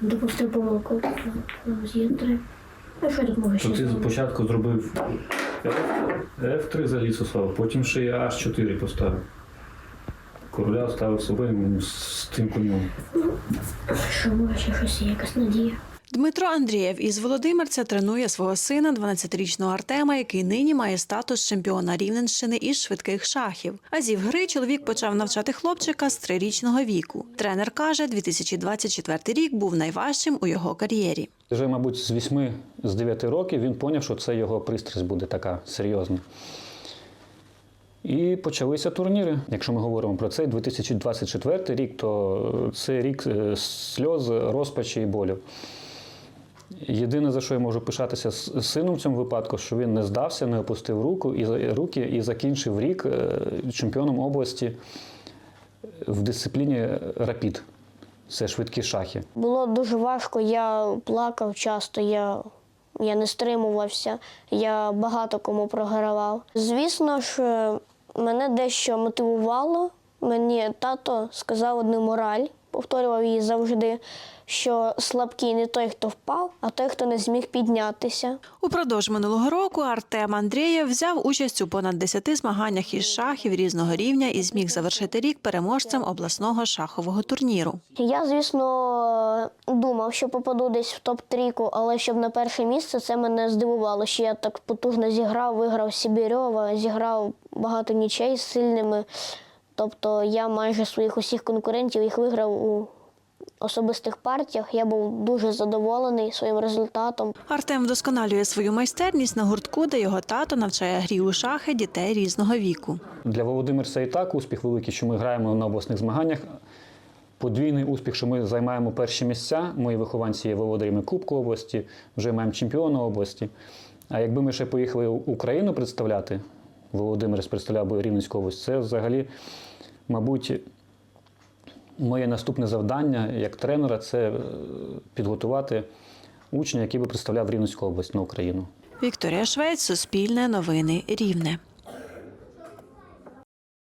Допустив помилку з Є3. А що я То ти зробити? спочатку зробив F3 заліз у славу, потім ще я H4 поставив. Короля ставив ну, з тим конем. Що може ще щось є, якась надія. Дмитро Андрієв із Володимирця тренує свого сина, 12-річного Артема, який нині має статус чемпіона Рівненщини із швидких шахів. А зів гри чоловік почав навчати хлопчика з трирічного віку. Тренер каже, 2024 рік був найважчим у його кар'єрі. Вже, мабуть, з 8 з 9 років він зрозумів, що це його пристрасть буде така серйозна. І почалися турніри. Якщо ми говоримо про цей 2024 рік, то це рік е, сльоз, розпачі і болю. Єдине, за що я можу пишатися з сином в цьому випадку, що він не здався, не опустив руку і руки і закінчив рік е, чемпіоном області в дисципліні рапід. Це швидкі шахи. Було дуже важко, я плакав часто, я, я не стримувався, я багато кому програвав. Звісно ж, е, мене дещо мотивувало. Мені тато сказав одну мораль, повторював її завжди, що слабкий не той, хто впав, а той, хто не зміг піднятися. Упродовж минулого року Артем Андрієв взяв участь у понад 10 змаганнях із шахів різного рівня і зміг завершити рік переможцем обласного шахового турніру. Я, звісно, думав, що попаду десь в топ-трійку, але щоб на перше місце це мене здивувало, що я так потужно зіграв, виграв Сібірьова, зіграв багато нічей з сильними. Тобто я майже своїх усіх конкурентів їх виграв у особистих партіях. Я був дуже задоволений своїм результатом. Артем вдосконалює свою майстерність на гуртку, де його тато навчає грі у шахи дітей різного віку. Для Володимира це і так успіх великий, що ми граємо на обласних змаганнях. Подвійний успіх, що ми займаємо перші місця. Мої вихованці є володарями Кубку області, вже маємо чемпіона області. А якби ми ще поїхали в Україну представляти, Володимир представляв би Рівненську область, це взагалі, мабуть, моє наступне завдання як тренера це е, підготувати учня, який би представляв Рівненську область на Україну. Вікторія Швець, Суспільне новини Рівне.